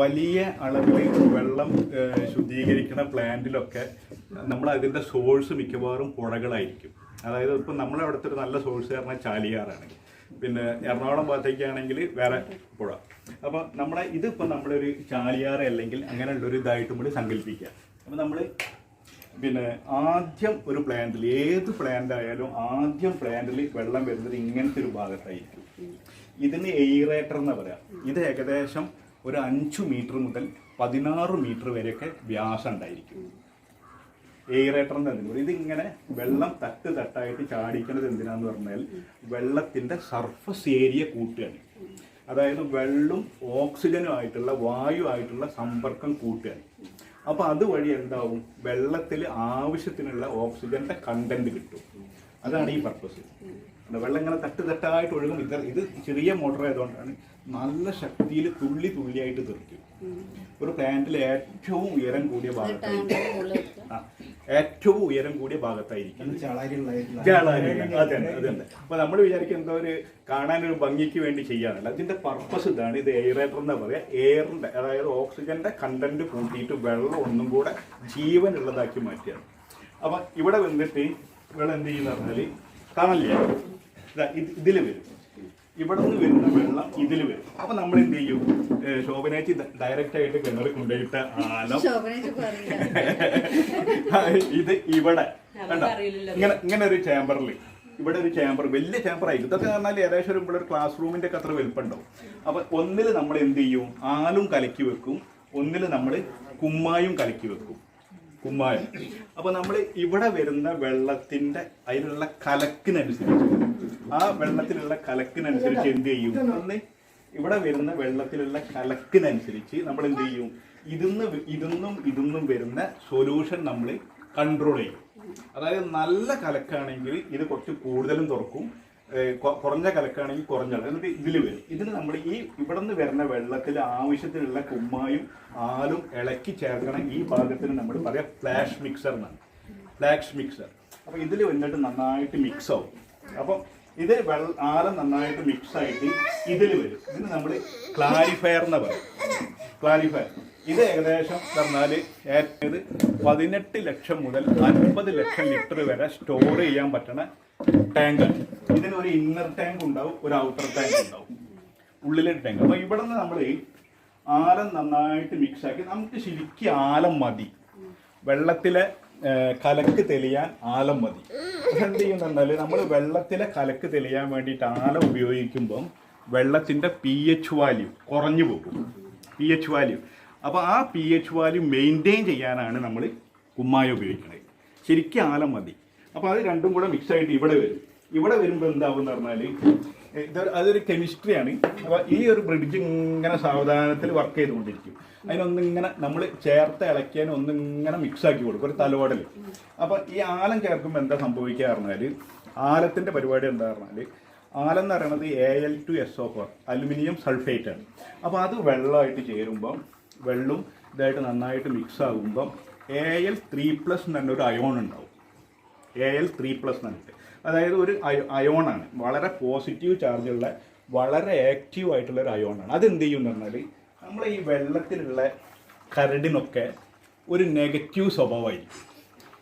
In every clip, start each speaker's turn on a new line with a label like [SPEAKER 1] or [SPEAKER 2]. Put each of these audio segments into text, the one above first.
[SPEAKER 1] വലിയ അളവിൽ വെള്ളം ശുദ്ധീകരിക്കുന്ന പ്ലാന്റിലൊക്കെ നമ്മൾ അതിന്റെ സോഴ്സ് മിക്കവാറും പുഴകളായിരിക്കും. അതായത് ഇപ്പം നമ്മളെ അവിടുത്തെ ഒരു നല്ല സോഴ്സ് പറഞ്ഞാൽ ചാലിയാറാണ്. പിന്നെ എറണാകുളം ഭാഗത്തേക്കാണെങ്കിൽ വേറെ പുഴ. അപ്പോൾ നമ്മളെ ഇതിപ്പോൾ നമ്മളൊരു ചാലിയാറ് അല്ലെങ്കിൽ അങ്ങനെയുള്ളൊരു ഇതായിട്ടും കൂടി സങ്കല്പിക്കുക. അപ്പോൾ നമ്മൾ പിന്നെ ആദ്യം ഒരു പ്ലാന്റിൽ ഏത് പ്ലാന്റ് ആയാലും ആദ്യം പ്ലാന്റിൽ വെള്ളം വരുന്നത് ഇങ്ങനത്തെ ഒരു ഭാഗത്തായിരിക്കും. ഇതിന് എയറേറ്റർ എന്ന് പറയാം. ഇത് ഏകദേശം ഒരു അഞ്ച് മീറ്റർ മുതൽ പതിനാറ് മീറ്റർ വരെയൊക്കെ വ്യാസം ഉണ്ടായിരിക്കും. എയറേറ്ററിന്റെ എന്തിനും? ഇതിങ്ങനെ വെള്ളം തട്ട് തട്ടായിട്ട് ചാടിക്കുന്നത് എന്തിനാന്ന് പറഞ്ഞാൽ വെള്ളത്തിന്റെ സർഫസ് ഏരിയ കൂട്ടുകയാണ്. അതായത് വെള്ളം ഓക്സിജനും ആയിട്ടുള്ള വായു ആയിട്ടുള്ള സമ്പർക്കം കൂട്ടുകയാണ്. അപ്പോൾ അതുവഴി എന്താവും? വെള്ളത്തിൽ ആവശ്യത്തിനുള്ള ഓക്സിജന്റെ കണ്ടന്റ് കിട്ടും. അതാണ് ഈ പർപ്പസ് വെള്ളം ഇങ്ങനെ തട്ട് തട്ടായിട്ട് ഒഴുകും. ഇത് ഇത് ചെറിയ മോട്ടർ ആയതുകൊണ്ടാണ് നല്ല ശക്തിയിൽ തുള്ളി തുള്ളിയായിട്ട് തെറിക്കും. ഒരു പ്ലാന്റിൽ ഏറ്റവും ഉയരം കൂടിയ ഭാഗത്തായിരിക്കും ആ, ഏറ്റവും ഉയരം കൂടിയ ഭാഗത്തായിരിക്കും. അപ്പൊ നമ്മൾ വിചാരിക്കും എന്താ ഒരു കാണാൻ ഒരു ഭംഗിക്ക് വേണ്ടി ചെയ്യാനല്ല. അതിന്റെ പർപ്പസ് ഇതാണ് ഇത് എയറേറ്റർ എന്ന് പറയാ. എയറിന്റെ അതായത് ഓക്സിജന്റെ കണ്ടന്റ് കൂട്ടിയിട്ട് വെള്ളം ഒന്നും കൂടെ ജീവനുള്ളതാക്കി മാറ്റിയാണ് അപ്പൊ ഇവിടെ വന്നിട്ട് വെള്ളം എന്ത് ചെയ്യുന്ന പറഞ്ഞാൽ കാണല്ലേ ഇതിൽ ഇതിൽ വരും. ഇവിടെ നിന്ന് വരുന്ന വെള്ളം ഇതിൽ വരും. അപ്പൊ നമ്മൾ എന്ത് ചെയ്യും? ശോഭനേച്ചി ഡയറക്റ്റ് ആയിട്ട് കിണർ കൊണ്ടുപോയിട്ട ആലം ഇത് ഇവിടെ. ഇങ്ങനെ ഇങ്ങനെ ഒരു ചേമ്പറിൽ ഇവിടെ ഒരു ചേമ്പർ വലിയ ചേമ്പർ ആയിരിക്കും. ഇതൊക്കെ പറഞ്ഞാൽ ഏകദേശം ഒരു ഇവിടെ ഒരു ക്ലാസ് റൂമിന്റെ ഒക്കെ അത്ര വലുപ്പുണ്ടാവും അപ്പൊ ഒന്നിൽ നമ്മൾ എന്ത് ചെയ്യും? ആലും കലക്കി വെക്കും. ഒന്നിൽ നമ്മൾ കുമ്മായും കലക്കി വെക്കും. കുമ്മായം. അപ്പൊ നമ്മൾ ഇവിടെ വരുന്ന വെള്ളത്തിന്റെ അതിലുള്ള കലക്കിനനുസരിച്ച് ആ വെള്ളത്തിലുള്ള കലക്കിനനുസരിച്ച് എന്ത് ചെയ്യും? ഒന്ന് ഇവിടെ വരുന്ന വെള്ളത്തിലുള്ള കലക്കിനനുസരിച്ച് നമ്മൾ എന്ത് ചെയ്യും? ഇതിന്ന് ഇതൊന്നും ഇതിന്നും വരുന്ന സൊല്യൂഷൻ നമ്മൾ കൺട്രോൾ ചെയ്യും. അതായത് നല്ല കലക്കാണെങ്കിൽ ഇത് കുറച്ച് കൂടുതലും തുറക്കും. കുറഞ്ഞ കലക്കാണെങ്കിൽ കുറഞ്ഞ. എന്നിട്ട് ഇതിൽ വരും. ഇതിന് നമ്മൾ ഈ ഇവിടെ നിന്ന് വരുന്ന വെള്ളത്തിൽ ആവശ്യത്തിനുള്ള കുമ്മായും ആലും ഇളക്കി ചേർക്കണം ഈ ഭാഗത്തിന് നമ്മൾ പറയാം ഫ്ലാഷ് മിക്സർ എന്നാണ്. ഫ്ലാഷ് മിക്സർ അപ്പൊ ഇതിൽ വന്നിട്ട് നന്നായിട്ട് മിക്സ് ആവും. അപ്പം ഇത് വെള്ള ആലം നന്നായിട്ട് മിക്സ് ആയിട്ട് ഇതിൽ വരും. ഇതിന് നമ്മൾ ക്ലാരിഫയർ എന്ന് പറയും. ക്ലാരിഫയർ ഇത് ഏകദേശം പറഞ്ഞാൽ ഇത് പതിനെട്ട് ലക്ഷം മുതൽ അൻപത് ലക്ഷം ലിറ്റർ വരെ സ്റ്റോർ ചെയ്യാൻ പറ്റണ ഇതിന് ഒരു ഇന്നർ ടാങ്ക് ഉണ്ടാവും ഒരു ഔട്ടർ ടാങ്ക് ഉണ്ടാവും. ഉള്ളിലെ ടാങ്ക് അപ്പൊ ഇവിടെ നിന്ന് നമ്മൾ ആലം നന്നായിട്ട് മിക്സ് ആക്കി നമുക്ക് ശരിക്കും ആലം മതി. വെള്ളത്തിലെ കലക്ക് തെളിയാൻ ആലം മതി. എന്ത് ചെയ്യുന്നുണ്ടെങ്കിൽ നമ്മൾ വെള്ളത്തിലെ കലക്ക് തെളിയാൻ വേണ്ടിയിട്ട് ആലം ഉപയോഗിക്കുമ്പം വെള്ളത്തിന്റെ പി എച്ച് വാല്യൂ കുറഞ്ഞു പോകും. പി എച്ച് വാല്യൂ അപ്പോൾ ആ പി എച്ച് വാല്യൂ മെയിന്റെയിൻ ചെയ്യാനാണ് നമ്മൾ കുമ്മായ ഉപയോഗിക്കുന്നത് ശരിക്കും ആലം മതി. അപ്പോൾ അത് രണ്ടും കൂടെ മിക്സ് ആയിട്ട് ഇവിടെ വരും. ഇവിടെ വരുമ്പോൾ എന്താവും എന്ന് പറഞ്ഞാൽ ഇത് അതൊരു കെമിസ്ട്രിയാണ് അപ്പോൾ ഈ ഒരു ബ്രിഡ്ജ് ഇങ്ങനെ സാവധാനത്തിൽ വർക്ക് ചെയ്തുകൊണ്ടിരിക്കും. അതിനൊന്നിങ്ങനെ നമ്മൾ ചേർത്ത് ഇളക്കിയാൽ ഒന്നിങ്ങനെ മിക്സ് ആക്കി കൊടുക്കും ഒരു തലോടൽ അപ്പോൾ ഈ ആലം ചേർക്കുമ്പോൾ എന്താ സംഭവിക്കുക പറഞ്ഞാൽ ആലത്തിന്റെ പരിപാടി എന്താ പറഞ്ഞാൽ ആലം എന്ന് പറയുന്നത് A L two S O four aluminium sulphate ആണ്. അപ്പോൾ അത് വെള്ളമായിട്ട് ചേരുമ്പം വെള്ളം ഇതായിട്ട് നന്നായിട്ട് മിക്സ് ആകുമ്പം എ എൽ ത്രീ പ്ലസ് എന്ന് പറഞ്ഞൊരു അയോൺ ഉണ്ടാവും. എ എൽ ത്രീ പ്ലസ് എന്നിട്ട് അതായത് ഒരു അയോണാണ് വളരെ പോസിറ്റീവ് ചാർജുള്ള വളരെ ആക്റ്റീവ് ആയിട്ടുള്ള ഒരു അയോണാണ് അതെന്ത് ചെയ്യും എന്ന് പറഞ്ഞാൽ നമ്മൾ ഈ വെള്ളത്തിലുള്ള കരടിനൊക്കെ ഒരു നെഗറ്റീവ് സ്വഭാവമായിരിക്കും.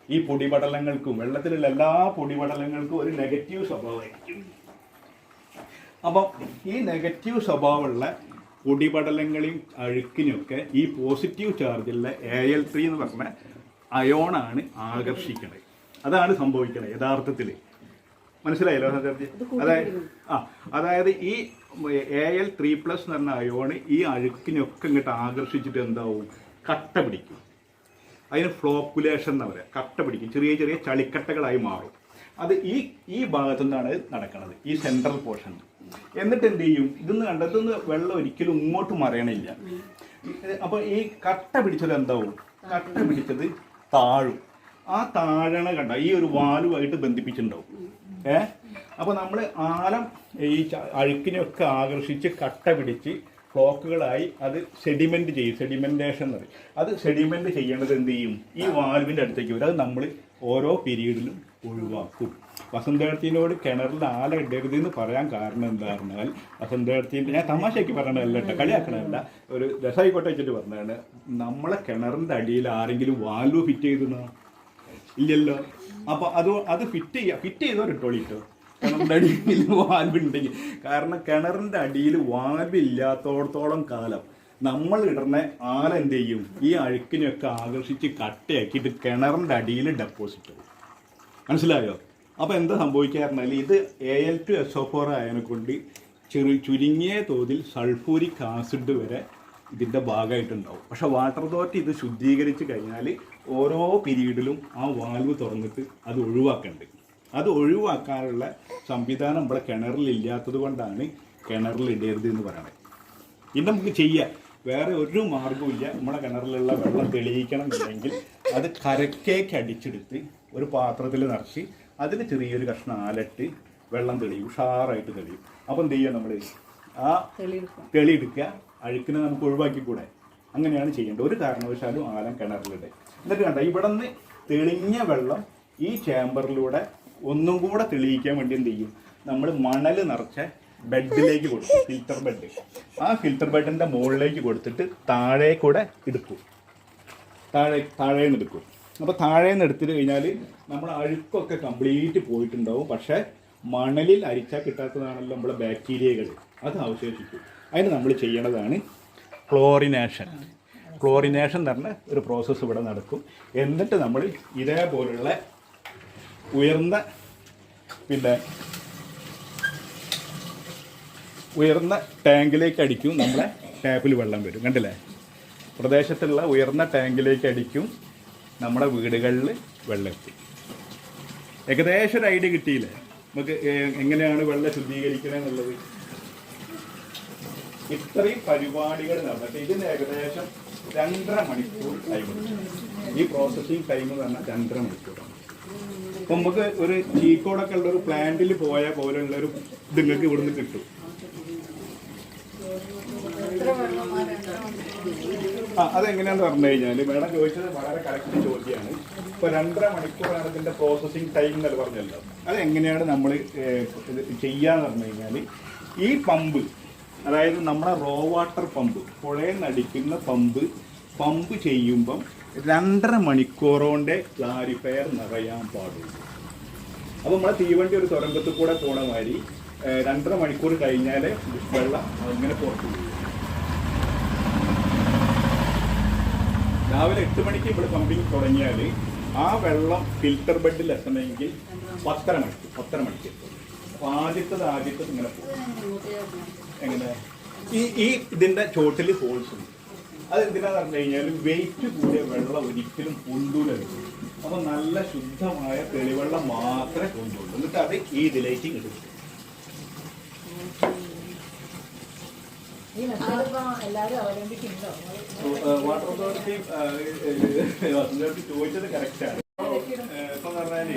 [SPEAKER 1] ഈ പൊടിപടലങ്ങൾക്കും വെള്ളത്തിലുള്ള എല്ലാ പൊടിപടലങ്ങൾക്കും ഒരു നെഗറ്റീവ് സ്വഭാവമായിരിക്കും. അപ്പം ഈ നെഗറ്റീവ് സ്വഭാവമുള്ള പൊടിപടലങ്ങളെയും അഴുക്കിനെയൊക്കെ ഈ പോസിറ്റീവ് ചാർജുള്ള എ എൽ ത്രീ എന്ന് പറഞ്ഞ അയോണാണ് ആകർഷിക്കുന്നത് അതാണ് സംഭവിക്കുന്നത് യഥാർത്ഥത്തിൽ മനസ്സിലായല്ലോ സത്യാർത്ഥി അതായത് ആ അതായത് ഈ എ എൽ ത്രീ പ്ലസ് എന്ന് പറഞ്ഞ അയോണ് ഈ അഴുക്കിനൊക്കെ ഇങ്ങോട്ട് ആകർഷിച്ചിട്ട് എന്താവും? കട്ട പിടിക്കും. അതിന് ഫ്ലോക്കുലേഷൻ എന്ന് പറയാം. കട്ട പിടിക്കും. ചെറിയ ചെറിയ ചളിക്കട്ടകളായി മാറും. അത് ഈ ഈ ഭാഗത്തു നിന്നാണ് നടക്കുന്നത് ഈ സെൻട്രൽ പോർഷൻ എന്നിട്ട് എന്ത് ചെയ്യും? ഇതൊന്ന് കണ്ടെത്തുന്ന വെള്ളം ഒരിക്കലും ഇങ്ങോട്ട് മറയണില്ല. അപ്പൊ ഈ കട്ട പിടിച്ചത് എന്താവും? കട്ട പിടിച്ചത് താഴും. ആ താഴണ കണ്ട ഈ ഒരു വാലുമായിട്ട് ബന്ധിപ്പിച്ചിട്ടുണ്ടാവും. ഏ? അപ്പൊ നമ്മൾ ആലം ഈ അഴുക്കിനെയൊക്കെ ആകർഷിച്ച് കട്ട പിടിച്ച് ബ്ലോക്കുകളായി അത് സെഡിമെന്റ് ചെയ്യും. സെഡിമെന്റേഷൻ എന്ന് പറയും. അത് സെഡിമെന്റ് ചെയ്യേണ്ടത് എന്ത് ചെയ്യും? ഈ വാൽവിന്റെ അടുത്തേക്ക് വരും. അത് നമ്മൾ ഓരോ പീരീഡിലും ഒഴിവാക്കും. വസന്തേടത്തിനോട് കിണറിൽ ആല ഇടരുത് എന്ന് പറയാൻ കാരണം എന്താ പറഞ്ഞാൽ വസന്തേടത്തിന്റെ ഞാൻ തമാശയ്ക്ക് പറയണതല്ല കേട്ടോ കളിയാക്കണമല്ല ഒരു രസമായിക്കോട്ടെ വെച്ചിട്ട് പറഞ്ഞതാണ് നമ്മളെ കിണറിന്റെ അടിയിൽ ആരെങ്കിലും വാൽവ് ഫിറ്റ് ചെയ്തെന്നോ? ഇല്ലല്ലോ. അപ്പൊ അത് അത് ഫിറ്റ് ചെയ്യുക ഫിറ്റ് ചെയ്തോ ഇട്ടോളിട്ടോ കിണറിന്റെ അടിയിൽ വാൽവ് ഉണ്ടെങ്കിൽ. കാരണം കിണറിന്റെ അടിയിൽ വാൽവ് ഇല്ലാത്തോടത്തോളം കാലം നമ്മൾ ഇടുന്ന ആല എന്ത് ചെയ്യും? ഈ അഴുക്കിനെയൊക്കെ ആകർഷിച്ച് കട്ടയാക്കിയിട്ട് കിണറിന്റെ അടിയിൽ ഡെപ്പോസിറ്റ് ചെയ്യും. മനസ്സിലായോ? അപ്പോൾ എന്താ സംഭവിക്കാറുണ്ടെങ്കിൽ ഇത് A L two S O four ആയതിനെ കൊണ്ട് ചെറു ചുരുങ്ങിയ തോതിൽ സൾഫൂരിക് ആസിഡ് വരെ ഇതിന്റെ ഭാഗമായിട്ടുണ്ടാവും. പക്ഷേ വാട്ടർ അതോറിറ്റി ഇത് ശുദ്ധീകരിച്ച് കഴിഞ്ഞാൽ ഓരോ പിരീഡിലും ആ വാൽവ് തുറന്നിട്ട് അത് ഒഴിവാക്കേണ്ട. അത് ഒഴിവാക്കാനുള്ള സംവിധാനം ഇവിടെ കിണറിൽ ഇല്ലാത്തത് കൊണ്ടാണ് കിണറിൽ ഇടരുത് എന്ന് പറയുന്നത് ഇത് നമുക്ക് ചെയ്യാം. വേറെ ഒരു മാർഗവുമില്ല നമ്മുടെ കിണറിലുള്ള വെള്ളം തെളിയിക്കണം എന്നുണ്ടെങ്കിൽ അത് കരക്കേക്ക് അടിച്ചെടുത്ത് ഒരു പാത്രത്തിൽ നിറച്ച് അതിൽ ചെറിയൊരു കഷ്ണം ആലട്ട് വെള്ളം തെളിയും ഉഷാറായിട്ട് തെളിയും. അപ്പം എന്ത് ചെയ്യുക നമ്മൾ ആ തെളി എടുക്കുക അഴുക്കിനെ നമുക്ക് ഒഴിവാക്കിക്കൂടെ? അങ്ങനെയാണ് ചെയ്യേണ്ടത്. ഒരു കാരണവശാലും ആലം കിണറിലിടെ എന്നിട്ട് കണ്ട ഇവിടെ നിന്ന് തെളിഞ്ഞ വെള്ളം ഈ ചേമ്പറിലൂടെ ഒന്നും കൂടെ തെളിയിക്കാൻ വേണ്ടി എന്ത് ചെയ്യും? നമ്മൾ മണൽ നിറച്ച ബെഡിലേക്ക് കൊടുക്കും ഫിൽറ്റർ ബെഡ്. ആ ഫിൽറ്റർ ബെഡിന്റെ മുകളിലേക്ക് കൊടുത്തിട്ട് താഴെ കൂടെ എടുക്കും താഴെ താഴെ നിന്ന് എടുക്കും. അപ്പോൾ താഴെ നിന്ന് എടുത്തിട്ട് കഴിഞ്ഞാൽ നമ്മൾ അഴുക്കൊക്കെ കംപ്ലീറ്റ് പോയിട്ടുണ്ടാവും. പക്ഷേ മണലിൽ അരിച്ചാൽ കിട്ടാത്തതാണല്ലോ നമ്മളെ ബാക്ടീരിയകൾ അത് അവശേഷിക്കും. അതിന് നമ്മൾ ചെയ്യേണ്ടതാണ് ക്ലോറിനേഷൻ. ക്ലോറിനേഷൻ പറഞ്ഞ ഒരു പ്രോസസ്സ് ഇവിടെ നടക്കും. എന്നിട്ട് നമ്മൾ ഇതേപോലുള്ള ഉയർന്ന പിന്നെ ഉയർന്ന ടാങ്കിലേക്ക് അടിക്കും. നമ്മളെ ടാപ്പിൽ വെള്ളം വരും. കണ്ടില്ലേ? പ്രദേശത്തുള്ള ഉയർന്ന ടാങ്കിലേക്ക് അടിക്കും. നമ്മുടെ വീടുകളിൽ വെള്ളം എത്തി ഏകദേശം ഒരു ഐഡിയ കിട്ടിയില്ലേ? നമുക്ക് എങ്ങനെയാണ് വെള്ളം ശുദ്ധീകരിക്കണം എന്നുള്ളത് ഇത്രയും പരിപാടികൾ നടന്നിട്ട് ഇതിന് ഏകദേശം രണ്ടര മണിക്കൂർ ടൈം ഈ പ്രോസസ്സിങ് ടൈം എന്ന് പറഞ്ഞാൽ രണ്ടര മണിക്കൂറാണ്. അപ്പൊ നമുക്ക് ഒരു ചീക്കോടൊക്കെ ഉള്ള ഒരു പ്ലാന്റിൽ പോയ പോലെയുള്ള ഒരു ഇത് നിങ്ങൾക്ക് ഇവിടുന്ന് കിട്ടും. അതെങ്ങനെയാന്ന് പറഞ്ഞു കഴിഞ്ഞാൽ മേഡം ചോദിച്ചത് വളരെ കറക്റ്റ് ചോദ്യമാണ്. ഇപ്പൊ രണ്ടര മണിക്കൂറാണ് ഇതിന്റെ പ്രോസസ്സിങ് ടൈം എന്നല്ല പറഞ്ഞല്ലോ. അതെങ്ങനെയാണ് നമ്മൾ ചെയ്യാന്ന് പറഞ്ഞു കഴിഞ്ഞാൽ ഈ പമ്പ് അതായത് നമ്മുടെ റോ വാട്ടർ പമ്പ് പുഴയിൽ നടിക്കുന്ന പമ്പ് പമ്പ് ചെയ്യുമ്പം രണ്ടര മണിക്കൂറോണ്ട് ക്ലാരിഫയർ നിറയാൻ പാടുള്ളൂ. അപ്പോൾ നമ്മളെ തീവണ്ടി ഒരു തുരങ്കത്തിൽ കൂടെ പോണ മാതിരി രണ്ടര മണിക്കൂർ കഴിഞ്ഞാൽ വെള്ളം അങ്ങനെ പുറത്തു പോകും. രാവിലെ എട്ട് മണിക്ക് ഇവിടെ പമ്പിങ് തുടങ്ങിയാൽ ആ വെള്ളം ഫിൽറ്റർ ബെഡിൽ എത്തണമെങ്കിൽ പത്തര മണിക്ക് പത്തര മണിക്ക് അപ്പോൾ ആദ്യത്തത് ആദ്യത്തത് ഇങ്ങനെ പോകും. എങ്ങനെ? ഈ ഈ ഇതിന്റെ ചോട്ടിൽ ഹോൾസ് ഉണ്ട്. അത് എന്തിനാന്ന് പറഞ്ഞു കഴിഞ്ഞാൽ വെയിറ്റ് കൂടിയ വെള്ളം ഒരിക്കലും കൊണ്ടുവരും അപ്പോൾ നല്ല ശുദ്ധമായ തെളിവെള്ളം മാത്രമേ കൊണ്ടുള്ളൂ എന്നിട്ട് അത് ഈ ഇതിലേക്ക് ഇടും
[SPEAKER 2] ഈ മെത്തേഡ് ഇപ്പൊ എല്ലാരും അവലംബിക്കുന്നുണ്ടോ
[SPEAKER 1] വാട്ടർ അതോറിറ്റി ചോദിച്ചത് കറക്റ്റാണ് ഇപ്പൊ പറഞ്ഞാൽ